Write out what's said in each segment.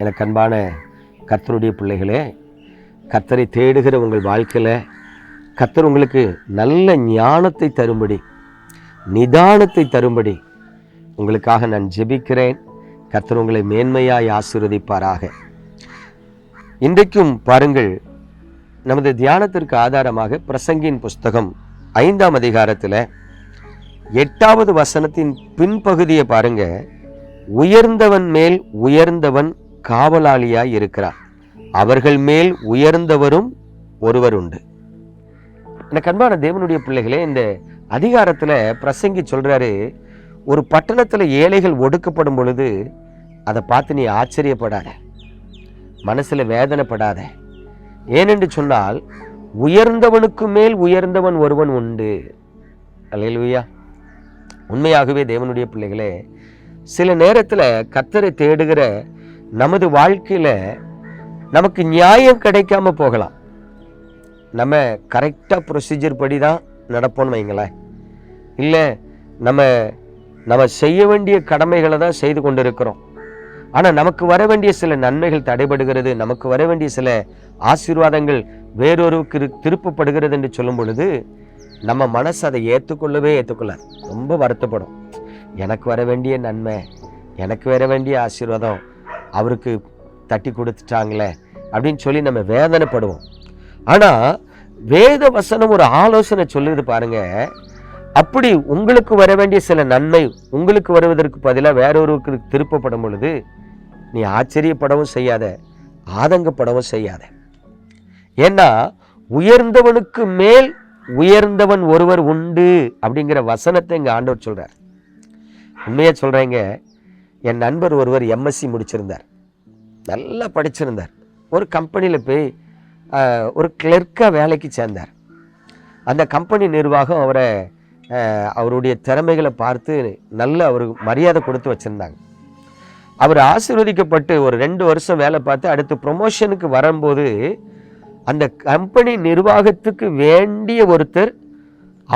எனக்கு அன்பான கர்த்தருடைய பிள்ளைகளே கத்தரை தேடுகிற உங்கள் வாழ்க்கையில் கத்தர் உங்களுக்கு நல்ல ஞானத்தை தரும்படி நிதானத்தை தரும்படி உங்களுக்காக நான் ஜெபிக்கிறேன். கத்தர் உங்களை மேன்மையாய் ஆசீர்வதிப்பாராக. இன்றைக்கும் பாருங்கள் நமது தியானத்திற்கு ஆதாரமாக பிரசங்கின் புஸ்தகம் ஐந்தாம் அதிகாரத்தில் எட்டாவது வசனத்தின் பின்பகுதியை பாருங்க. உயர்ந்தவன் மேல் உயர்ந்தவன் காவலாளியாய் இருக்கிறார் அவர்கள் மேல் உயர்ந்தவரும் ஒருவர் உண்டு எனக்கு அன்பான தேவனுடைய பிள்ளைகளே இந்த அதிகாரத்தில் பிரசங்கி சொல்றாரு ஒரு பட்டணத்தில் ஏழைகள் ஒடுக்கப்படும் பொழுது அதை பார்த்து நீ ஆச்சரியப்படாத மனசில் வேதனைப்படாத. ஏனென்று சொன்னால் உயர்ந்தவனுக்கு மேல் உயர்ந்தவன் ஒருவன் உண்டு. அல்லையா உண்மையாகவே தேவனுடைய பிள்ளைகளே சில நேரத்தில் கத்தரை தேடுகிற நமது வாழ்க்கையில் நமக்கு நியாயம் கிடைக்காம போகலாம். நம்ம கரெக்டாக ப்ரொசீஜர் படி தான் நடப்போம்னு வைங்களேன். இல்லை நம்ம நம்ம செய்ய வேண்டிய கடமைகளை தான் செய்து கொண்டு இருக்கிறோம் ஆனால் நமக்கு வர வேண்டிய சில நன்மைகள் தடைபடுகிறது நமக்கு வர வேண்டிய சில ஆசீர்வாதங்கள் வேறொருவருக்கு திருப்பப்படுகிறது என்று சொல்லும் பொழுது நம்ம மனசு அதை ஏற்றுக்கொள்ளவே ஏற்றுக்கொள்ளாது ரொம்ப வருத்தப்படும். எனக்கு வர வேண்டிய நன்மை எனக்கு வர வேண்டிய ஆசீர்வாதம் அவருக்கு தட்டி கொடுத்துட்டாங்களே அப்படின்னு சொல்லி நம்ம வேதனைப்படுவோம். ஆனால் வேத வசனம் ஒரு ஆலோசனை சொல்லுது பாருங்க. அப்படி உங்களுக்கு வர வேண்டிய சில நன்மை உங்களுக்கு வருவதற்கு பதிலாக வேறொருவருக்கு திருப்பப்படும் பொழுது நீ ஆச்சரியப்படவும் செய்யாத ஆதங்கப்படவும் செய்யாத. ஏன்னா உயர்ந்தவனுக்கு மேல் உயர்ந்தவன் ஒருவர் உண்டு அப்படிங்கிற வசனத்தை எங்கள் ஆண்டவர் சொல்கிறார் உண்மையாக சொல்கிறேங்க என் நண்பர் ஒருவர் எம்எஸ்சி முடிச்சிருந்தார். நல்லா படிச்சிருந்தார். ஒரு கம்பெனியில் போய் ஒரு கிளர்க்காக வேலைக்கு சேர்ந்தார். அந்த கம்பெனி நிர்வாகம் அவரை அவருடைய திறமைகளை பார்த்து நல்ல அவருக்கு மரியாதை கொடுத்து வச்சுருந்தாங்க. அவர் ஆசீர்வதிக்கப்பட்டு ஒரு ரெண்டு வருஷம் வேலை பார்த்து அடுத்து ப்ரொமோஷனுக்கு வரும்போது அந்த கம்பெனி நிர்வாகத்துக்கு வேண்டிய ஒருத்தர்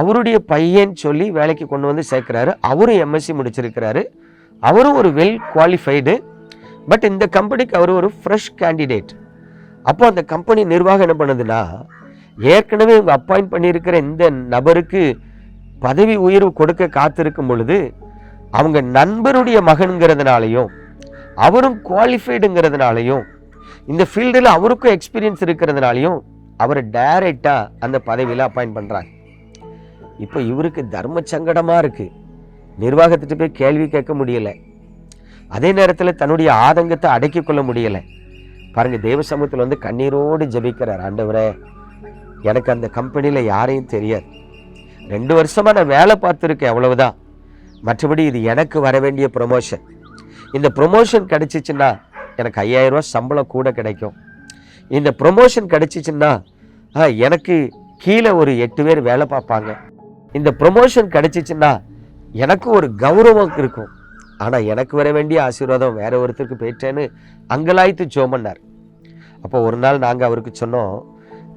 அவருடைய பையன் சொல்லி வேலைக்கு கொண்டு வந்து சேர்க்குறாரு. அவரும் எம்எஸ்சி முடிச்சிருக்கிறாரு. அவரும் ஒரு வெல் குவாலிஃபைடு பட் இந்த கம்பெனிக்கு அவர் ஒரு ஃப்ரெஷ் கேண்டிடேட் அப்போ அந்த கம்பெனி நிர்வாகம் என்ன பண்ணுதுன்னா ஏற்கனவே இவங்க அப்பாயிண்ட் பண்ணியிருக்கிற இந்த நபருக்கு பதவி உயர்வு கொடுக்க காத்திருக்கும் பொழுது அவங்க நண்பருடைய மகனுங்கிறதுனாலையும் அவரும் குவாலிஃபைடுங்கிறதுனாலையும் இந்த ஃபீல்டில் அவருக்கும் எக்ஸ்பீரியன்ஸ் இருக்கிறதுனாலையும் அவரை டைரெக்டாக அந்த பதவியில் அப்பாயிண்ட் பண்ணுறாங்க இப்போ இவருக்கு தர்ம சங்கடமாக இருக்குது நிர்வாகத்திட்ட போய் கேள்வி கேட்க முடியலை. அதே நேரத்தில் தன்னுடைய ஆதங்கத்தை அடக்கி கொள்ள முடியலை. பாருங்க தேவ சமூகத்தில் வந்து கண்ணீரோடு ஜெபிக்கிறார் ஆண்டவரே. எனக்கு அந்த கம்பெனியில் யாரையும் தெரியாது. ரெண்டு வருஷமாக நான் வேலை பார்த்துருக்கேன் அவ்வளவுதான். மற்றபடி இது எனக்கு வர வேண்டிய ப்ரொமோஷன் இந்த ப்ரொமோஷன் கிடைச்சிச்சுன்னா எனக்கு ஐயாயிரரூவா சம்பளம் கூட கிடைக்கும். இந்த ப்ரொமோஷன் கிடைச்சிச்சுன்னா எனக்கு கீழே ஒரு எட்டு பேர் வேலை பார்ப்பாங்க. இந்த ப்ரொமோஷன் கிடைச்சிச்சுன்னா எனக்கு ஒரு கௌரவம் இருக்கும். ஆனால் எனக்கு வர வேண்டிய ஆசீர்வாதம் வேற ஒருத்தருக்கு போயிட்டேன்னு அங்கலாய்த்து ஜோமன்னார் அப்போ ஒரு நாள் நாங்கள் அவருக்கு சொன்னோம்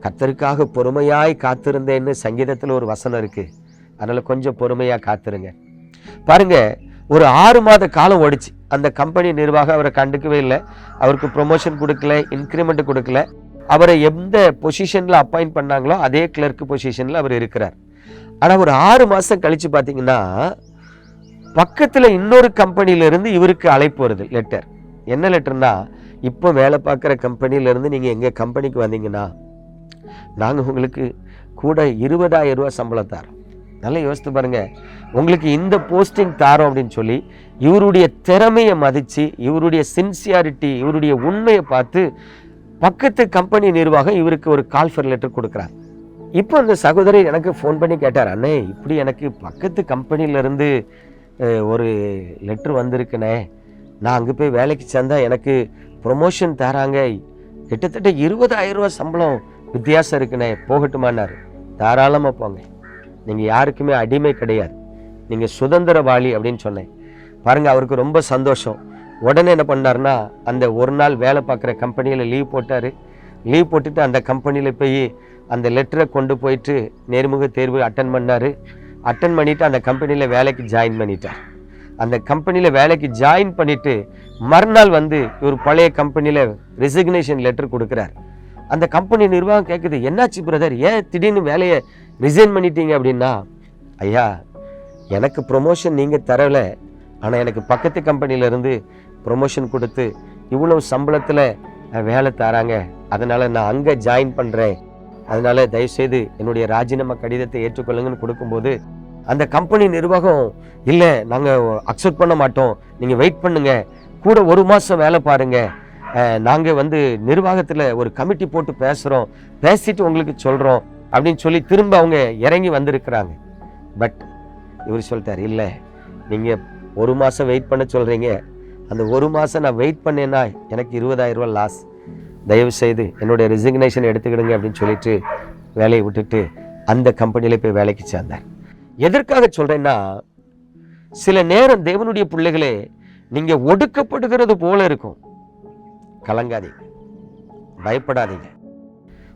கத்தருக்காக பொறுமையாய் காத்திருந்தேன்னு சங்கீதத்தில் ஒரு வசனம் இருக்குது அதனால் கொஞ்சம் பொறுமையாக காத்திருங்க. பாருங்க ஒரு ஆறு மாத காலம் ஓடிச்சு. அந்த கம்பெனி நிர்வாகம் அவரை கண்டுக்கவே இல்லை. அவருக்கு ப்ரொமோஷன் கொடுக்கல இன்க்ரிமெண்ட் கொடுக்கல. அவரை எந்த பொசிஷனில் அப்பாயிண்ட் பண்ணாங்களோ அதே கிளர்க் பொசிஷனில் அவர் இருக்கிறார். ஆனால் ஒரு ஆறு மாதம் கழித்து பார்த்தீங்கன்னா பக்கத்தில் இன்னொரு கம்பெனியிலேருந்து இவருக்கு அழைப்பு வருது லெட்டர் என்ன லெட்டர்னா இப்போ வேலை பார்க்குற கம்பெனியிலேருந்து நீங்கள் எங்கள் கம்பெனிக்கு வந்தீங்கன்னா நாங்கள் உங்களுக்கு கூட இருபதாயிரம் ரூபா சம்பளம் தரோம் நல்லா யோசித்து பாருங்க. உங்களுக்கு இந்த போஸ்டிங் தாரோம் அப்படின்னு சொல்லி இவருடைய திறமையை மதித்து இவருடைய சின்சியாரிட்டி இவருடைய உண்மையை பார்த்து பக்கத்து கம்பெனி நிர்வாகம் இவருக்கு ஒரு கால்ஃபர் லெட்டர் கொடுக்குறாங்க. இப்போ அந்த சகோதரி எனக்கு ஃபோன் பண்ணி கேட்டார் அண்ணே இப்படி எனக்கு பக்கத்து கம்பெனியிலேருந்து ஒரு லெட்ரு வந்திருக்குண்ணே நான் அங்கே போய் வேலைக்கு சேர்ந்தால் எனக்கு ப்ரொமோஷன் தராங்க. கிட்டத்தட்ட இருபதாயிரம் சம்பளம் வித்தியாசம் இருக்குண்ணே போகட்டுமானார் தாராளமாக போங்க. நீங்கள் யாருக்குமே அடிமை கிடையாது. நீங்கள் சுதந்திரவாளி அப்படின்னு சொன்னேன். பாருங்கள் அவருக்கு ரொம்ப சந்தோஷம். உடனே என்ன பண்ணாருன்னா அந்த ஒரு நாள் வேலை பார்க்குற கம்பெனியில் லீவ் போட்டார். லீவ் போட்டுட்டு அந்த கம்பெனியில் போய் அந்த லெட்டரை கொண்டு போயிட்டு நேர்முக தேர்வு அட்டன் பண்ணார். அட்டன் பண்ணிவிட்டு அந்த கம்பெனியில் வேலைக்கு ஜாயின் பண்ணிட்டார். அந்த கம்பெனியில் வேலைக்கு ஜாயின் பண்ணிட்டு மறுநாள் வந்து இவர் பழைய கம்பெனியில் ரெசிக்னேஷன் லெட்டர் கொடுக்குறார். அந்த கம்பெனி நிர்வாகம் கேட்குது என்னாச்சு பிரதர் ஏன் திடீர்னு வேலையை ரிசைன் பண்ணிட்டீங்க அப்படின்னா? ஐயா எனக்கு ப்ரொமோஷன் நீங்கள் தரலை. ஆனால் எனக்கு பக்கத்து கம்பெனியில இருந்து ப்ரொமோஷன் கொடுத்து இவ்வளோ சம்பளத்தில் வேலை தராங்க. அதனால் நான் அங்கே ஜாயின் பண்ணுறேன் அதனால தயவுசெய்து என்னுடைய ராஜினாமா கடிதத்தை ஏற்றுக்கொள்ளுங்கன்னு கொடுக்கும்போது அந்த கம்பெனி நிர்வாகம் இல்லை நாங்கள் அக்செப்ட் பண்ண மாட்டோம். நீங்கள் வெயிட் பண்ணுங்க. கூட ஒரு மாதம் வேலை பாருங்கள் நாங்கள் வந்து நிர்வாகத்தில் ஒரு கமிட்டி போட்டு பேசுகிறோம் பேசிட்டு உங்களுக்கு சொல்கிறோம் அப்படின்னு சொல்லி திரும்ப அவங்க இறங்கி வந்திருக்கிறாங்க. பட் இவர் சொல்லிட்டார் இல்லை நீங்கள் ஒரு மாதம் வெயிட் பண்ண சொல்கிறீங்க அந்த ஒரு மாதம் நான் வெயிட் பண்ணேன்னா எனக்கு இருபதாயிரம் ரூபா லாஸ் தயவு செய்து என்னுடைய ரெசிக்னேஷன் எடுத்துக்கிடுங்க அப்படின்னு சொல்லிட்டு வேலையை விட்டுட்டு அந்த கம்பெனியில் போய் வேலைக்கு சேர்ந்தார். எதற்காக சொல்கிறேன்னா சில நேரம் தேவனுடைய பிள்ளைகளே நீங்கள் ஒடுக்கப்படுகிறது போல இருக்கும். கலங்காதீங்க. பயப்படாதீங்க.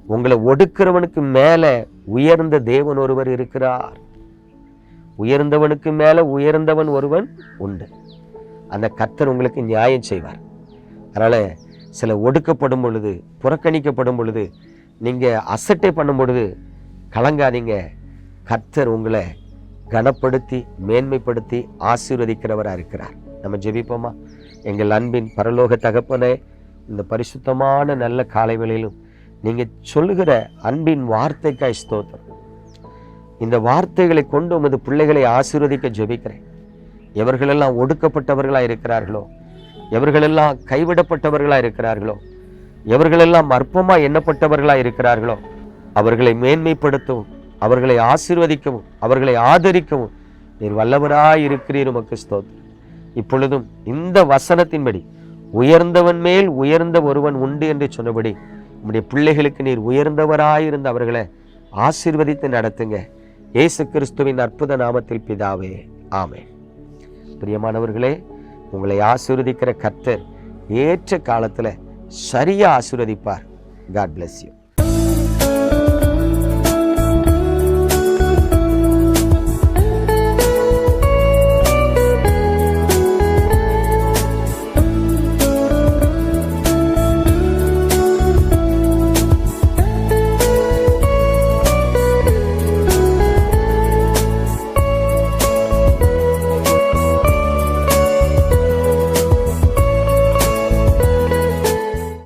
உங்களை ஒடுக்கிறவனுக்கு மேலே உயர்ந்த தேவன் ஒருவர் இருக்கிறார். உயர்ந்தவனுக்கு மேலே உயர்ந்தவன் ஒருவன் உண்டு. அந்த கத்தர் உங்களுக்கு நியாயம் செய்வார். அதனால் சில ஒடுக்கப்படும் பொழுது புறக்கணிக்கப்படும் பொழுது நீங்கள் அசட்டை பண்ணும் பொழுது கலங்காதீங்க. கர்த்தர் உங்களை கனப்படுத்தி மேன்மைப்படுத்தி ஆசீர்வதிக்கிறவராக இருக்கிறார். நம்ம ஜெபிப்போமா? எங்கள் அன்பின் பரலோக தகப்பனே இந்த பரிசுத்தமான நல்ல காலை வேளையிலும் நீங்கள் சொல்லுகிற அன்பின் வார்த்தைக்காய் ஸ்தோத்திரம். இந்த வார்த்தைகளை கொண்டு உமது பிள்ளைகளை ஆசீர்வதிக்க ஜெபிக்கிறேன். எவர்களெல்லாம் ஒடுக்கப்பட்டவர்களாக இருக்கிறார்களோ எவர்களெல்லாம் கைவிடப்பட்டவர்களாக இருக்கிறார்களோ எவர்களெல்லாம் அற்பமாக எண்ணப்பட்டவர்களாக இருக்கிறார்களோ அவர்களை மேன்மைப்படுத்தவும் அவர்களை ஆசீர்வதிக்கவும் அவர்களை ஆதரிக்கவும் நீர் வல்லவராய் இருக்கிறீர் உமக்கு ஸ்தோத்திரம். இப்பொழுதும் இந்த வசனத்தின்படி உயர்ந்தவன் மேல் உயர்ந்த ஒருவன் உண்டு என்று சொன்னபடி உம்முடைய பிள்ளைகளுக்கு நீர் உயர்ந்தவராயிருந்து அவர்களை ஆசீர்வதித்து நடத்துங்க. இயேசு கிறிஸ்துவின் அற்புத நாமத்தில் பிதாவே ஆமே பிரியமானவர்களே உங்களை ஆசீர்வதிக்கிற கர்த்தர் ஏற்ற காலத்தில் சரியாக ஆசீர்வதிப்பார். God bless you